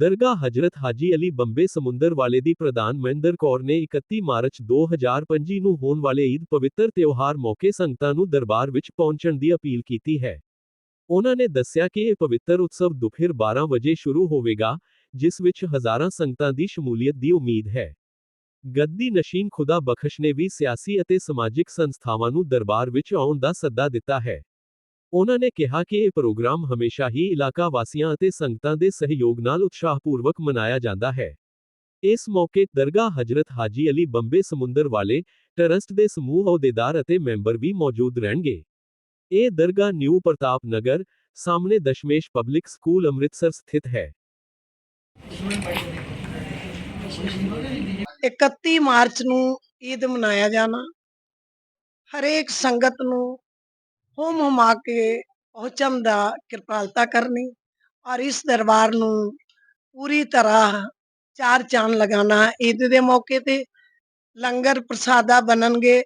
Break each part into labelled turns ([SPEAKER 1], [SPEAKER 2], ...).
[SPEAKER 1] ਦਰਗਾਹ ਹਜ਼ਰਤ ਹਾਜੀ ਅਲੀ ਬੰਬੇ ਸਮੁੰਦਰ ਵਾਲੇ ਦੀ ਪ੍ਰਧਾਨ ਮਹਿੰਦਰ ਕੌਰ ਨੇ 31 ਮਾਰਚ 2025 ਨੂੰ ਹੋਣ ਵਾਲੇ ਈਦ ਪਵਿੱਤਰ ਤਿਉਹਾਰ ਮੌਕੇ ਸੰਗਤਾਂ ਨੂੰ ਦਰਬਾਰ ਵਿੱਚ ਪਹੁੰਚਣ ਦੀ ਅਪੀਲ ਕੀਤੀ ਹੈ। ਉਹਨਾਂ ਨੇ ਦੱਸਿਆ ਕਿ ਇਹ ਪਵਿੱਤਰ ਉਤਸਵ ਦੁਪਹਿਰ 12 ਵਜੇ ਸ਼ੁਰੂ ਹੋਵੇਗਾ, ਜਿਸ ਵਿੱਚ ਹਜ਼ਾਰਾਂ ਸੰਗਤਾਂ ਦੀ ਸ਼ਮੂਲੀਅਤ ਦੀ ਉਮੀਦ ਹੈ। ਗੱਦੀ ਨਸ਼ੀਨ ਖੁਦਾ ਬਖਸ਼ ਨੇ ਵੀ ਸਿਆਸੀ ਅਤੇ ਸਮਾਜਿਕ ਸੰਸਥਾਵਾਂ ਨੂੰ ਦਰਬਾਰ ਵਿੱਚ ਆਉਣ ਦਾ ਸੱਦਾ ਦਿੱਤਾ ਹੈ। ਉਹਨਾਂ ਨੇ ਕਿਹਾ ਕਿ ਇਹ ਪ੍ਰੋਗਰਾਮ ਹਮੇਸ਼ਾ ਹੀ ਇਲਾਕਾ ਵਾਸੀਆਂ ਅਤੇ ਸੰਗਤਾਂ ਦੇ ਸਹਿਯੋਗ ਨਾਲ ਉਤਸ਼ਾਹਪੂਰਵਕ ਮਨਾਇਆ ਜਾਂਦਾ ਹੈ। ਇਸ ਮੌਕੇ ਦਰਗਾਹ ਹਜ਼ਰਤ ਹਾਜੀ ਅਲੀ ਬੰਬੇ ਸਮੁੰਦਰ ਵਾਲੇ ਟਰੱਸਟ ਦੇ ਸਮੂਹ ਅਹੁਦੇਦਾਰ ਅਤੇ ਮੈਂਬਰ ਵੀ ਮੌਜੂਦ ਰਹਿਣਗੇ। ਇਹ ਦਰਗਾਹ ਨਿਊ ਪ੍ਰਤਾਪ ਨਗਰ, ਸਾਹਮਣੇ ਦਸ਼ਮੇਸ਼ ਪਬਲਿਕ ਸਕੂਲ ਅੰਮ੍ਰਿਤਸਰ ਸਥਿਤ ਹੈ।
[SPEAKER 2] 31 ਮਾਰਚ ਨੂੰ ਈਦ ਮਨਾਇਆ ਜਾਣਾ ਹਰੇਕ ਸੰਗਤ ਨੂੰ ਹੋਮ ਹੁਮਾ ਕੇ ਪਹੁੰਚਣ ਦਾ ਕਿਰਪਾਲਤਾ ਕਰਨੀ ਔਰ ਇਸ ਦਰਬਾਰ ਨੂੰ ਪੂਰੀ ਤਰ੍ਹਾਂ ਚਾਰ ਚਾਂਦ ਲਗਾਣਾ ਈਦ ਦੇ ਮੌਕੇ ਤੇ ਲੰਗਰ ਪ੍ਰਸਾਦਾ ਬਣਨਗੇ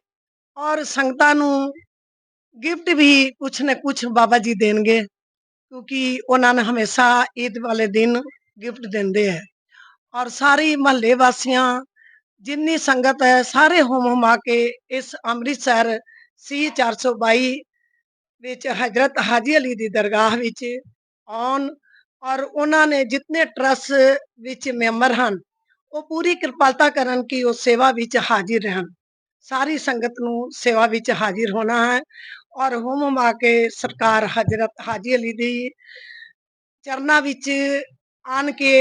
[SPEAKER 2] ਔਰ ਸੰਗਤਾਂ ਨੂੰ ਗਿਫਟ ਵੀ ਕੁਛ ਨਾ ਕੁਛ ਬਾਬਾ ਜੀ ਦੇਣਗੇ ਕਿਉਂਕਿ ਉਹਨਾਂ ਨੇ ਹਮੇਸ਼ਾ ਈਦ ਵਾਲੇ ਦਿਨ ਗਿਫਟ ਦਿੰਦੇ ਹੈ ਔਰ ਸਾਰੇ ਮਹੱਲੇ ਵਾਸੀਆਂ ਜਿੰਨੀ ਸੰਗਤ ਹੈ ਸਾਰੇ ਹੋਮ ਹੁਮਾ ਕੇ ਇਸ ਅੰਮ੍ਰਿਤਸਰ ਸੀ 422 ਵਿੱਚ ਹਜ਼ਰਤ ਹਾਜੀ ਅਲੀ ਦੀ ਦਰਗਾਹ ਵਿੱਚ ਆਉਣ, ਔਰ ਉਹਨਾਂ ਨੇ ਜਿਤਨੇ ਟਰੱਸਟ ਵਿੱਚ ਮੈਂਬਰ ਹਨ, ਉਹ ਪੂਰੀ ਕਿਰਪਾਲਤਾ ਕਰਨ ਕਿ ਉਹ ਸੇਵਾ ਵਿੱਚ ਹਾਜ਼ਰ ਰਹਿਣ। ਸਾਰੀ ਸੰਗਤ ਨੂੰ ਸੇਵਾ ਵਿੱਚ ਹਾਜ਼ਰ ਹੋਣਾ ਹੈ, ਔਰ ਹੁਮ ਹੁਮਾ ਕੇ ਸਰਕਾਰ ਹਜ਼ਰਤ ਹਾਜੀ ਅਲੀ ਦੀ ਚਰਨਾਂ ਵਿੱਚ ਆਣ ਕੇ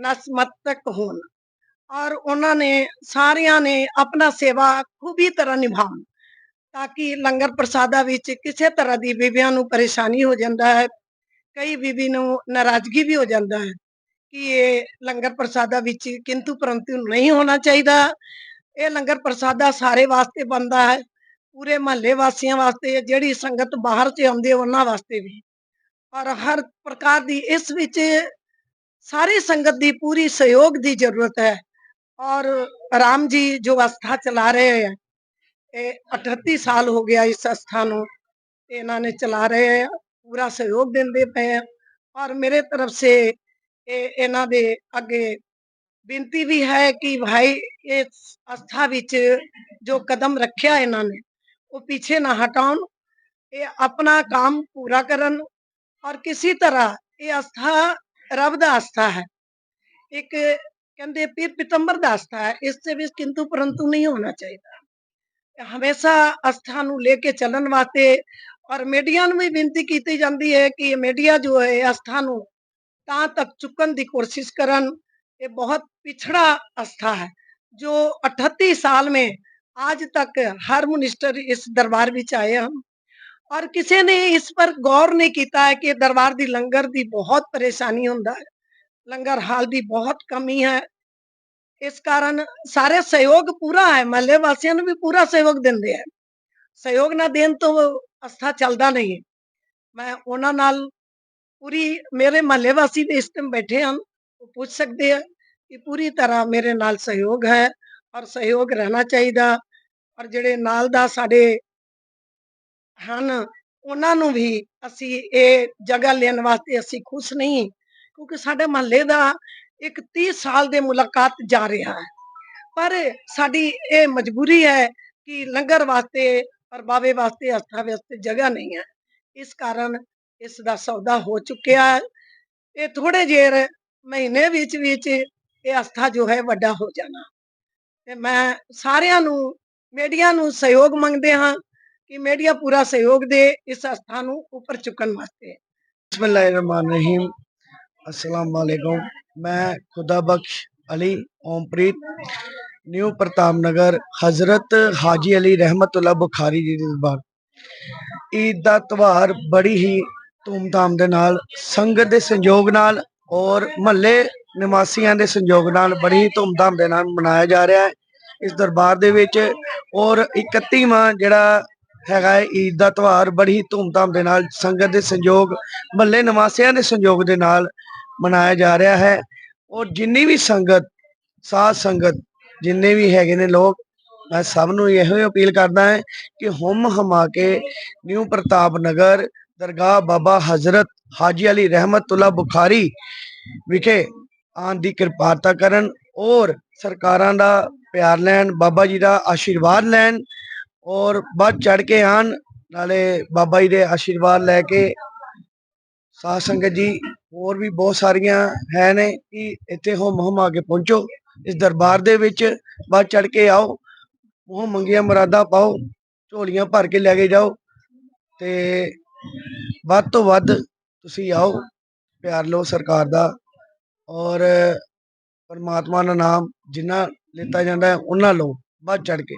[SPEAKER 2] ਨਸਮਤਕ ਹੋਣ, ਔਰ ਉਹਨਾਂ ਨੇ ਸਾਰਿਆਂ ਨੇ ਆਪਣਾ ਸੇਵਾ ਖੂਬੀ ਤਰ੍ਹਾਂ ਨਿਭਾਉਣ। ਤਾਂ ਕਿ ਲੰਗਰ ਪ੍ਰਸਾਦਾ ਵਿੱਚ ਕਿਸੇ ਤਰ੍ਹਾਂ ਦੀ ਬੀਬੀਆਂ ਨੂੰ ਪਰੇਸ਼ਾਨੀ ਹੋ ਜਾਂਦਾ ਹੈ, ਕਈ ਬੀਬੀ ਨੂੰ ਨਾਰਾਜ਼ਗੀ ਵੀ ਹੋ ਜਾਂਦਾ ਹੈ ਕਿ ਇਹ ਲੰਗਰ ਪ੍ਰਸਾਦਾ ਵਿੱਚ ਕਿੰਤੂ ਪਰੰਤੂ ਨਹੀਂ ਹੋਣਾ ਚਾਹੀਦਾ। ਇਹ ਲੰਗਰ ਪ੍ਰਸਾਦਾ ਸਾਰੇ ਵਾਸਤੇ ਬਣਦਾ ਹੈ, ਪੂਰੇ ਮਹੱਲੇ ਵਾਸੀਆਂ ਵਾਸਤੇ ਜਿਹੜੀ ਸੰਗਤ ਬਾਹਰ ਤੇ ਆਉਂਦੀ ਉਹਨਾਂ ਵਾਸਤੇ ਵੀ। ਔਰ ਹਰ ਪ੍ਰਕਾਰ ਦੀ ਇਸ ਵਿੱਚ ਸਾਰੀ ਸੰਗਤ ਦੀ ਪੂਰੀ ਸਹਿਯੋਗ ਦੀ ਜ਼ਰੂਰਤ ਹੈ ਔਰ ਰਾਮ ਜੀ ਜੋ ਅਸਥਾ ਚਲਾ ਰਹੇ ਹੈ ਇਹ 38 ਸਾਲ ਹੋ ਗਿਆ ਇਸ ਅਸਥਾ ਨੂੰ। ਤੇ ਇਹਨਾਂ ਨੇ ਚਲਾ ਰਹੇ ਆ, ਪੂਰਾ ਸਹਿਯੋਗ ਦਿੰਦੇ ਪਏ ਆ। ਔਰ ਮੇਰੇ ਤਰਫ ਸੇ ਇਹ ਇਹਨਾਂ ਦੇ ਅੱਗੇ ਬੇਨਤੀ ਵੀ ਹੈ ਕਿ ਭਾਈ ਇਹ ਅਸਥਾ ਵਿੱਚ ਜੋ ਕਦਮ ਰੱਖਿਆ ਇਹਨਾਂ ਨੇ, ਉਹ ਪਿੱਛੇ ਨਾ ਹਟਾਉਣ। ਇਹ ਆਪਣਾ ਕੰਮ ਪੂਰਾ ਕਰਨ। ਔਰ ਕਿਸੇ ਤਰ੍ਹਾਂ ਇਹ ਅਸਥਾ ਰੱਬ ਦਾ ਅਸਥਾ ਹੈ। ਇੱਕ ਕਹਿੰਦੇ ਪੀਰ ਪਿਤੰਬਰ ਦਾ ਅਸਥਾ ਹੈ। ਇਸ ਦੇ ਵਿੱਚ ਕਿੰਤੂ ਪਰੰਤੂ ਨਹੀਂ ਹੋਣਾ ਚਾਹੀਦਾ। ਹਮੇਸ਼ਾ ਅਸਥਾ ਨੂੰ ਲੈ ਕੇ ਚੱਲਣ ਵਾਸਤੇ ਔਰ ਮੀਡੀਆ ਨੂੰ ਵੀ ਬੇਨਤੀ ਕੀਤੀ ਜਾਂਦੀ ਹੈ ਕਿ ਮੀਡੀਆ ਜੋ ਹੈ ਅਸਥਾ ਨੂੰ ਤਾਂ ਤੱਕ ਚੁੱਕਣ ਦੀ ਕੋਸ਼ਿਸ਼ ਕਰਨ ਇਹ ਬਹੁਤ पिछड़ा आस्था है जो 38 साल में आज तक हर मिनिस्टर इस दरबार ਵਿੱਚ ਆਏ ਹਨ ਔਰ ਕਿਸੇ ਨੇ ਇਸ ਪਰ ਗੌਰ ਨਹੀਂ ਕੀਤਾ ਹੈ ਕਿ ਦਰਬਾਰ ਦੀ ਲੰਗਰ ਦੀ ਬਹੁਤ ਪਰੇਸ਼ਾਨੀ ਹੁੰਦਾ ਹੈ ਲੰਗਰ ਹਾਲ ਦੀ ਬਹੁਤ ਕਮੀ ਹੈ ਇਸ ਕਾਰਨ ਸਾਰੇ ਸਹਿਯੋਗ ਪੂਰਾ ਹੈ, ਮਹੱਲੇ ਵਾਸੀਆਂ ਨੂੰ ਵੀ ਪੂਰਾ ਸਹਿਯੋਗ ਦਿੰਦੇ ਹੈ। ਸਹਿਯੋਗ ਨਾ ਦੇਣ ਤੋਂ ਅਸਥਾ ਚੱਲਦਾ ਨਹੀਂ ਹੈ। ਮੈਂ ਉਹਨਾਂ ਨਾਲ ਪੂਰੀ, ਮੇਰੇ ਮਹੱਲੇ ਵਾਸੀ ਦੇ ਇਸ ਟਾਈਮ ਬੈਠੇ ਹਨ, ਉਹ ਪੁੱਛ ਸਕਦੇ ਆ ਕਿ ਪੂਰੀ ਤਰ੍ਹਾਂ ਮੇਰੇ ਨਾਲ ਸਹਿਯੋਗ ਹੈ ਔਰ ਸਹਿਯੋਗ ਰਹਿਣਾ ਚਾਹੀਦਾ ਔਰ ਜਿਹੜੇ ਨਾਲ ਦਾ ਸਾਡੇ ਹਨ, ਉਹਨਾਂ ਨੂੰ ਵੀ ਅਸੀਂ ਇਹ ਜਗ੍ਹਾ ਲੈਣ ਵਾਸਤੇ ਅਸੀਂ ਖੁਸ਼ ਨਹੀਂ। ਕਿਉਂਕਿ ਸਾਡੇ ਮਹੱਲੇ ਦਾ ਇੱਕ 30 ਸਾਲ ਦੇ ਮੁਲਾਕਾਤ ਜਾ ਰਿਹਾ ਹੈ। ਪਰ ਸਾਡੀ ਇਹ ਮਜਬੂਰੀ ਹੈ ਕਿ ਲੰਗਰ ਵਾਸਤੇ, ਪਰਬਾਵੇ ਵਾਸਤੇ ਅਸਥਾ ਵਾਸਤੇ ਜਗ੍ਹਾ ਨਹੀਂ ਹੈ। ਇਸ ਕਾਰਨ ਇਸ ਦਾ ਸੌਦਾ ਹੋ ਚੁੱਕਿਆ ਇਹ ਥੋੜੇ ਜੇਰ ਮਹੀਨੇ ਵਿੱਚ ਵਿੱਚ ਇਹ ਅਸਥਾ ਜੋ ਹੈ ਵੱਡਾ ਹੋ ਜਾਣਾ। ਤੇ ਮੈਂ ਸਾਰਿਆਂ ਨੂੰ, ਮੀਡੀਆ ਨੂੰ ਸਹਿਯੋਗ ਮੰਗਦੇ ਹਾਂ ਕਿ ਮੀਡੀਆ ਪੂਰਾ ਸਹਿਯੋਗ ਦੇ ਇਸ ਅਸਥਾ ਨੂੰ ਉੱਪਰ ਚੁੱਕਣ ਵਾਸਤੇ।
[SPEAKER 3] ਬismillahir rahmanir rahim ਅਸਲਾਮ मैं खुदा बख्श अली ओमप्रीत न्यू प्रताप नगर हजरत हाजी अली रहमतुल्लाह बुखारी ਜੀ ਦੀ ਦਰਬਾਰ ਈਦ ਦਾ ਤਿਉਹਾਰ ਬੜੀ ਹੀ ਧੂਮਧਾਮ ਦੇ ਨਾਲ ਸੰਗਤ ਦੇ ਸੰਯੋਗ ਨਾਲ ਔਰ ਮਹੱਲੇ ਨਿਵਾਸੀਆਂ ਦੇ ਸੰਯੋਗ ਨਾਲ ਬੜੀ ਹੀ ਧੂਮਧਾਮ ਦੇ ਨਾਲ ਮਨਾਇਆ ਜਾ ਰਿਹਾ ਹੈ ਇਸ ਦਰਬਾਰ ਦੇ ਵਿੱਚ ਔਰ 31ਵਾਂ ਜਿਹੜਾ ਹੈਗਾ ਹੈ ਈਦ ਦਾ ਤਿਉਹਾਰ ਬੜੀ ਹੀ ਧੂਮਧਾਮ ਦੇ ਨਾਲ ਸੰਗਤ ਦੇ ਸੰਯੋਗ ਮਹੱਲੇ ਨਿਵਾਸੀਆਂ ਦੇ ਸੰਯੋਗ ਦੇ ਨਾਲ ਮਨਾਇਆ ਜਾ ਰਿਹਾ ਹੈ। ਔਰ ਜਿੰਨੀ ਵੀ ਸੰਗਤ, ਸਾਧ ਸੰਗਤ, ਜਿੰਨੇ ਵੀ ਹੈਗੇ ਨੇ ਲੋਕ, ਮੈਂ ਸਭ ਨੂੰ ਇਹੋ ਹੀ ਅਪੀਲ ਕਰਦਾ ਹਾਂ ਕਿ ਹਮ ਹਮਾ ਕੇ ਨਿਊ ਪ੍ਰਤਾਪ ਨਗਰ, ਦਰਗਾਹ ਬਾਬਾ ਹਜ਼ਰਤ ਹਾਜੀ ਅਲੀ ਰਹਿਮਤੁल्ला ਬੁਖਾਰੀ ਵਿਖੇ ਆਉਣ ਦੀ ਕਿਰਪਾਲਤਾ ਕਰਨ ਔਰ ਸਰਕਾਰਾਂ ਦਾ ਪਿਆਰ ਲੈਣ, ਬਾਬਾ ਜੀ ਦਾ ਆਸ਼ੀਰਵਾਦ ਲੈਣ ਔਰ ਵੱਧ ਚੜ ਕੇ ਆਣ। ਨਾਲੇ ਬਾਬਾ ਜੀ ਦੇ ਆਸ਼ੀਰਵਾਦ ਲੈ ਕੇ ਸਾਧ ਸੰਗਤ ਜੀ ਹੋਰ ਵੀ ਬਹੁਤ ਸਾਰੀਆਂ ਹੈ ਨੇ ਕਿ ਇੱਥੇ ਹੋ ਆ ਕੇ ਪਹੁੰਚੋ। ਇਸ ਦਰਬਾਰ ਦੇ ਵਿੱਚ ਵੱਧ ਚੜ ਕੇ ਆਓ, ਉਹ ਮੰਗੀਆਂ ਮੁਰਾਦਾਂ ਪਾਓ, ਝੋਲੀਆਂ ਭਰ ਕੇ ਲੈ ਕੇ ਜਾਓ ਤੇ ਵੱਧ ਤੋਂ ਵੱਧ ਤੁਸੀਂ ਆਓ, ਪਿਆਰ ਲਓ ਸਰਕਾਰ ਦਾ ਔਰ ਪਰਮਾਤਮਾ ਦਾ ਨਾਮ ਜਿੰਨਾ ਲਿੱਤਾ ਜਾਂਦਾ ਹੈ, ਉਹਨਾਂ ਲਓ, ਵੱਧ ਚੜ ਕੇ।